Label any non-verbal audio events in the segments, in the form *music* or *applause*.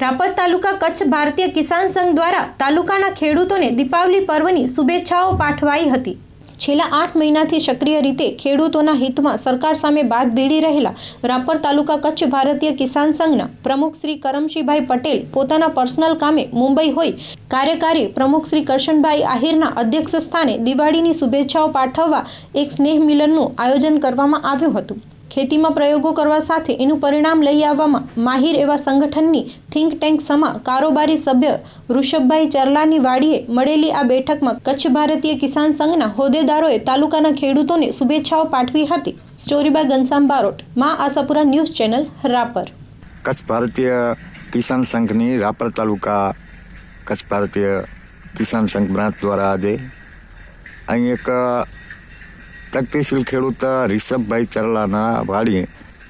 રાપર તાલુકા કચ્છ ભારતીય કિસાન સંઘ દ્વારા તાલુકાના ખેડૂતોને દીપાવલી પર્વની શુભેચ્છાઓ પાઠવાઈ હતી. છેલ્લા આઠ મહિનાથી સક્રિય રીતે ખેડૂતોના હિતમાં સરકાર સામે બાદ ભીડી રહેલા રાપર તાલુકા કચ્છ ભારતીય કિસાન સંઘના પ્રમુખ શ્રી કરમશીભાઈ પટેલ પોતાના પર્સનલ કામે મુંબઈ હોય કાર્યકારી પ્રમુખ શ્રી કરશનભાઈ આહિરના અધ્યક્ષ સ્થાને દિવાળીની શુભેચ્છાઓ પાઠવવા એક સ્નેહ મિલનનું આયોજન કરવામાં આવ્યું હતું. ખેતીમાં પ્રયોગો કરવા સાથે એનું પરિણામ લઈ આવવામાં માહિર એવા સંગઠનની થિંક ટેન્ક સમા કારોબારી સભ્ય ઋષભભાઈ ચરલાની વાડીએ મળેલી આ બેઠકમાં કચ્છ ભારતીય કિસાન સંઘના હોદ્દેદારોએ તાલુકાના ખેડૂતોને શુભેચ્છાઓ પાઠવી હતી. Story by Ghanshyam Barot, Maa Ashapura news channel, Rapar. Kutch ભારતીય કિસાન સંઘની રાપર તાલુકા કચ્છ ભારતીય કિસાન સંઘ બ્રાન્ચ દ્વારા આજે અહીં એક પ્રગતિશીલ ખેડૂત રિષભભાઈ ચરલાના વાડીએ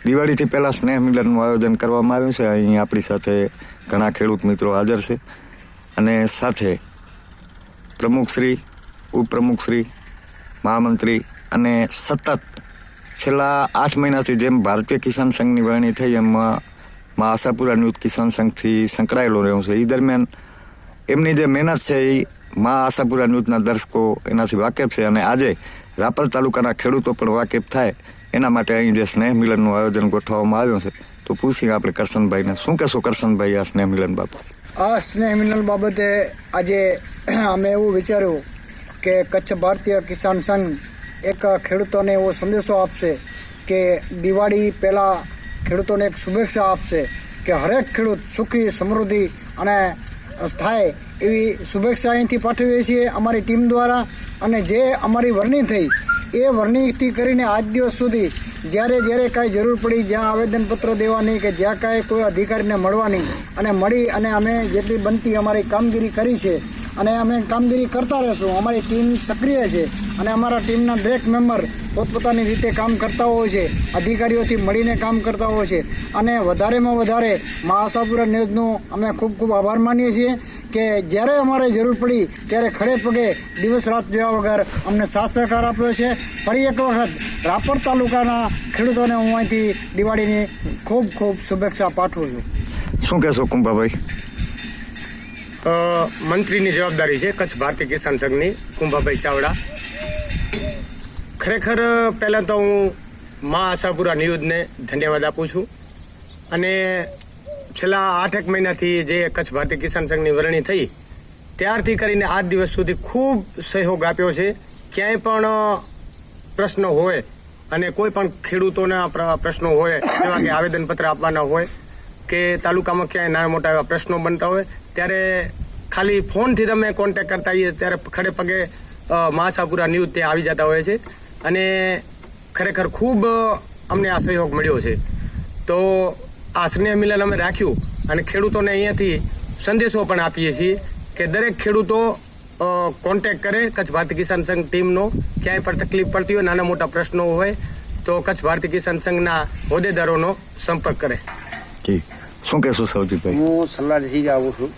દિવાળીથી પહેલાં સ્નેહ મિલનનું આયોજન કરવામાં આવ્યું છે. અહીં આપણી સાથે ઘણા ખેડૂત મિત્રો હાજર છે. અને સાથે પ્રમુખશ્રી ઉપપ્રમુખશ્રી મહામંત્રી અને સતત છેલ્લા આઠ મહિનાથી જેમ ભારતીય કિસાન સંઘની વરણી થઈ, એમ મા આશાપુરા ન્યૂઝ કિસાન સંઘથી સંકળાયેલો રહ્યો છે. એ દરમિયાન એમની જે મહેનત છે એ મા આશાપુરા ન્યૂઝના દર્શકો એનાથી વાકેફ છે. અને આજે રાપર તાલુકાના ખેડૂતો પણ વાકેફ થાય. એના માટે અહીં જે સ્નેહ મિલનનું આયોજન ગોઠવવામાં આવ્યું છે, તો પૂછીએ આપણે કરશનભાઈને. શું કહેશો કરશનભાઈ આ સ્નેહ મિલન બાબતે? આ સ્નેહ મિલન બાબતે આજે અમે એવું વિચાર્યું કે કચ્છ ભારતીય કિસાન સંઘ એક ખેડૂતોને એવો સંદેશો આપશે કે દિવાળી પહેલાં ખેડૂતોને એક શુભેચ્છા આપશે કે હરેક ખેડૂત સુખી, સમૃદ્ધિ અને થાય એવી શુભેચ્છા અહીંથી પાઠવીએ છીએ અમારી ટીમ દ્વારા. અને જે અમારી વરણી થઈ, એ વરણીથી કરીને આજ દિવસ સુધી જ્યારે જ્યારે કાંઈ જરૂર પડી, જ્યાં આવેદનપત્રો દેવાની કે જ્યાં કાંઈ કોઈ અધિકારીને મળવાની અને મળી અને અમે જેટલી બનતી અમારી કામગીરી કરી છે અને અમે કામગીરી કરતા રહેશું. અમારી ટીમ સક્રિય છે અને અમારા ટીમના દરેક મેમ્બર પોતપોતાની રીતે કામ કરતા હોય છે, અધિકારીઓથી મળીને કામ કરતા હોય છે અને વધારેમાં વધારે મા આશાપુરા ન્યૂઝનું અમે ખૂબ ખૂબ આભાર માનીએ છીએ કે જ્યારે અમારે જરૂર પડી ત્યારે ખડે પગે દિવસ રાત જોયા વગર અમને સાથ સહકાર આપ્યો છે. ફરી એક વખત રાપર તાલુકાના ખેડૂતોને હું અહીંથી દિવાળીની ખૂબ ખૂબ શુભેચ્છા પાઠવું છું. શું કહેશો કુંભાભાઈ? મંત્રીની જવાબદારી છે કચ્છ ભારતીય કિસાન સંઘની, કુંભાભાઈ ચાવડા. ખરેખર, પહેલાં તો હું મા આશાપુરા ન્યૂઝને ધન્યવાદ આપું છું. અને છેલ્લા આઠેક મહિનાથી જે કચ્છ ભારતીય કિસાન સંઘની વરણી થઈ, ત્યારથી કરીને આજ દિવસ સુધી ખૂબ સહયોગ આપ્યો છે. ક્યાંય પણ પ્રશ્નો હોય અને કોઈ પણ ખેડૂતોના પ્ર- પ્રશ્નો હોય, જેવા કે આવેદનપત્ર આપવાના હોય કે તાલુકામાં ક્યાંય નાના મોટા એવા પ્રશ્નો બનતા હોય, ત્યારે ખાલી ફોનથી તમે કોન્ટેક કરતા હોઈએ, ત્યારે ખડે પગે મહાસાપુરા ન્યૂઝ ત્યાં આવી જતા હોય છે. અને ખરેખર ખૂબ અમને આ સહયોગ મળ્યો છે. તો આ સ્નેહ મિલન અમે રાખ્યું અને ખેડૂતોને અહીંયાથી સંદેશો પણ આપીએ છીએ કે દરેક ખેડૂતો કોન્ટેક કરે. કચ્છ ભારતીય કિસાન સંઘ ટીમનો ક્યાંય પણ તકલીફ પડતી હોય, નાના મોટા પ્રશ્નો હોય, તો કચ્છ ભારતીય કિસાન સંઘના હોદ્દેદારોનો સંપર્ક કરે. જી. શું કહેશો સૌજીભાઈ હું સલાડથી જ આવું છું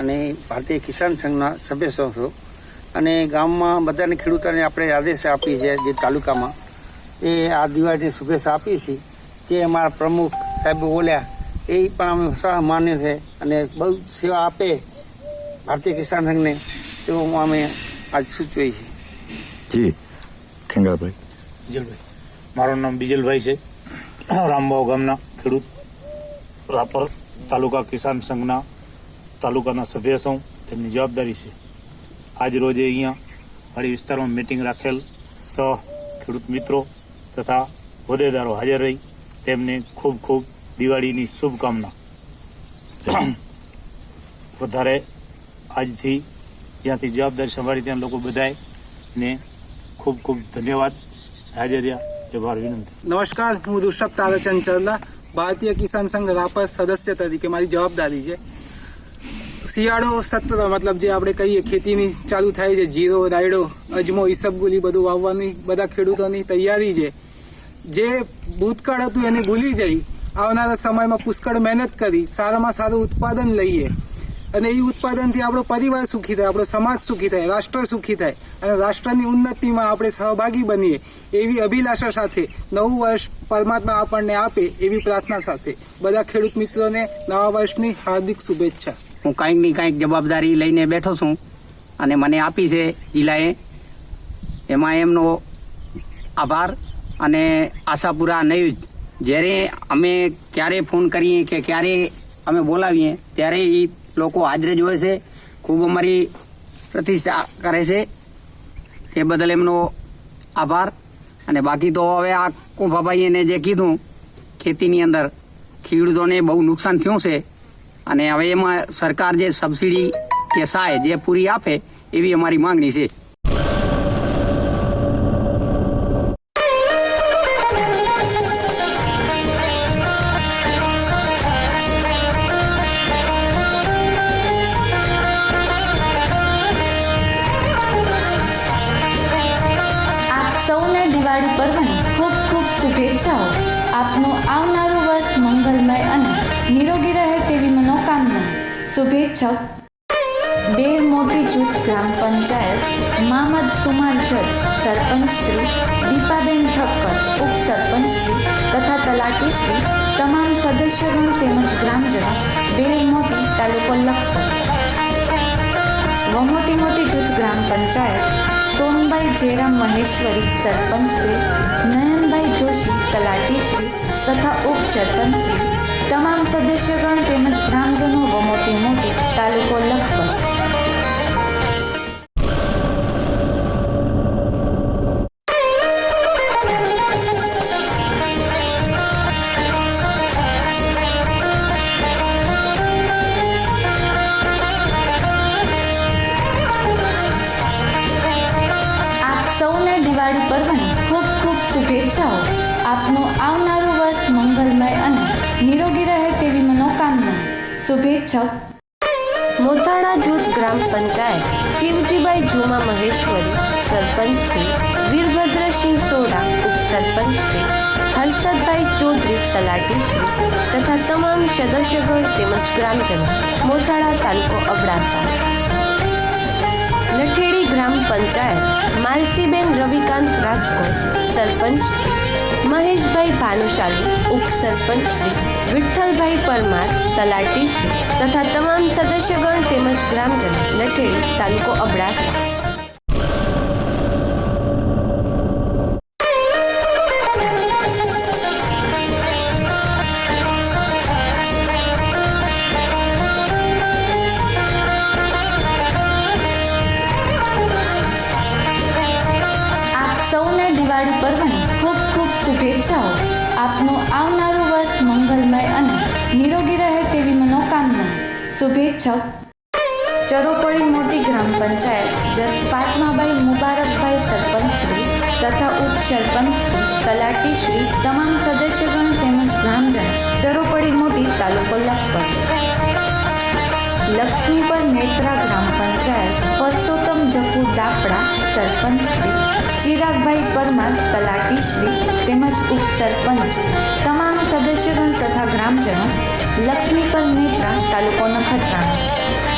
અને ભારતીય કિસાન સંઘના સભ્ય છું. અને ગામમાં બધાને ખેડૂતોને આપણે આદેશ આપી છે જે તાલુકામાં એ આ દિવાળીની શુભેચ્છા આપી છીએ જે અમારા પ્રમુખ સાહેબ બોલ્યા એ પણ અમે સહ માન્ય છે અને બહુ સેવા આપે ભારતીય કિસાન સંઘને એવું અમે આજ સૂચવીએ છીએ. જી ખેંગાભાઈ બીજલભાઈ. મારું નામ બીજલભાઈ છે. રામબાવ ગામના ખેડૂત. રાપર તાલુકા કિસાન સંઘના તાલુકાના સભ્ય છું તેમની જવાબદારી છે. આજ રોજે અહીંયા વાડી વિસ્તારમાં મિટિંગ રાખેલ સહ ખેડૂત મિત્રો તથા હોદ્દેદારો હાજર રહી. તેમને ખૂબ ખૂબ દિવાળીની શુભકામના. *coughs* વધારે આજથી જ્યાંથી જવાબદારી સંભાળી ત્યાં લોકો બધાએ ને ખૂબ ખૂબ ધન્યવાદ. હાજર રહ્યા. જભાર વિનંતી. નમસ્કાર હું ઋષભ તારાચંદ ચરલા ભારતીય કિસાન સંઘ રાપર સદસ્ય તરીકે મારી જવાબદારી છે. શિયાળો સત્ર મતલબ જે આપણે કહીએ ખેતીની ચાલુ થાય છે, જીરો, રાયડો, અજમો, ઈસબગુલી બધું વાવવાની, બધા ખેડૂતોની તૈયારી છે. જે ભૂતકાળ હતું એને ભૂલી જઈ. આવનારા સમયમાં પુષ્કળ મહેનત કરી, સારામાં સારું ઉત્પાદન લઈએ. અને એ ઉત્પાદનથી આપણો પરિવાર સુખી થાય, આપણો સમાજ સુખી થાય, રાષ્ટ્ર સુખી થાય. અને રાષ્ટ્રની ઉન્નતિમાં આપણે સહભાગી બનીએ એવી અભિલાષા સાથે નવું વર્ષ પરમાત્મા આપણને આપે એવી પ્રાર્થના સાથે. બધા ખેડૂત મિત્રોને નવા વર્ષની હાર્દિક શુભેચ્છા. હું કાંઈકની કાંઈક જવાબદારી લઈને બેઠો છું અને મને આપી છે જિલ્લાએ. એમાં એમનો આભાર અને આશાપુરા નહીં, જ્યારે અમે ક્યારે ફોન કરીએ કે ક્યારે અમે બોલાવીએ, ત્યારે એ લોકો હાજરે જોવે છે. ખૂબ અમારી પ્રતિષ્ઠા કરે છે. એ બદલ એમનો આભાર. અને બાકી તો હવે આ કુંભાભાઈને જે કીધું, ખેતીની અંદર ખેડૂતોને બહુ નુકસાન થયું છે. અને હવે એમાં સરકાર જે સબસિડી કે સહાય જે પૂરી આપે એવી અમારી માંગણી છે. દિવાળી પર્વની ખૂબ ખૂબ શુભેચ્છાઓ. આપનું આવનારું વર્ષ મંગલમય અને નિરોગી રહે તેવી મનોકામના. શુભેચ્છક. બેર મોટી જૂથ ગ્રામ પંચાયત, મામદ સુમાર જત સરપંચ શ્રી, દીપાબેન ઠક્કર, ઉપસરપંચ શ્રી તથા તલાટી શ્રી, તમામ સદસ્યગણ તેમજ ગ્રામજનો, બેર મોટી તાલુકો લખપત. વમોટી મોટી જૂથ ગ્રામ પંચાયત સોનબાઈ જેરામ મહેશ્વરી સરપંચ શ્રી નયનભાઈ જોશી તલાટી શ્રી તથા ઉપસરપંચ શ્રી તમામ સદસ્યગણ તેમજ ગ્રામજનો વમોટી મોટી તાલુકો લખપત. નિરોગી રહે તેવી મનોકામના શુભેચ્છક મોથાણા જૂથ ગ્રામ પંચાયત શિવજીભાઈ જુમા મહેશ્વરી સરપંચ શ્રી વીરભદ્રસિંહ સોડા ઉપસરપંચ શ્રી હર્ષદભાઈ ચૌધરી તલાટી શ્રી તથા તમામ સદસ્યગણ તેમજ ગ્રામજનો મોતાળા તાલુકો અબડાસા. લઠેડી ગ્રામ પંચાયત, માલતીબેન રવિકાંત રાજકોટ, સરપંચ મહેશભાઈ ભાનુશાલી, ઉપસરપંચ શ્રી, વિઠ્ઠલભાઈ પરમાર, તલાટી શ્રી તથા તમામ સદસ્યગણ તેમજ ગ્રામજન, લઠેડી, તાલુકો અબડાસા. દિવાળી પર્વની શુભેચ્છાઓ આપનું આવનારું વર્ષ મંગલમય અને નિરોગી રહે તેવી મનોકામના. શુભેચ્છક. ચરોપડી મોટી ગ્રામ પંચાયત, જસ પાટમાબાઈ મુબારકભાઈ સરપંચ શ્રી તથા ઉપસરપંચ શ્રી તલાટી શ્રી, તમામ સદસ્યગણ તેમજ ગ્રામજન ચરોપડી મોટી તાલુકો લખપત. લક્ષ્મીપર નેત્રા ગ્રામ પંચાયત, પરસોત્તમ જપુ દાપડા સરપંચ ચિરાગભાઈ પરમાર તલાટી શ્રી તેમજ ઉપસરપંચ તમામ સદસ્યગણ તથા ગ્રામજનો લક્ષ્મીપર નેત્રા તાલુકો નખત્રાણા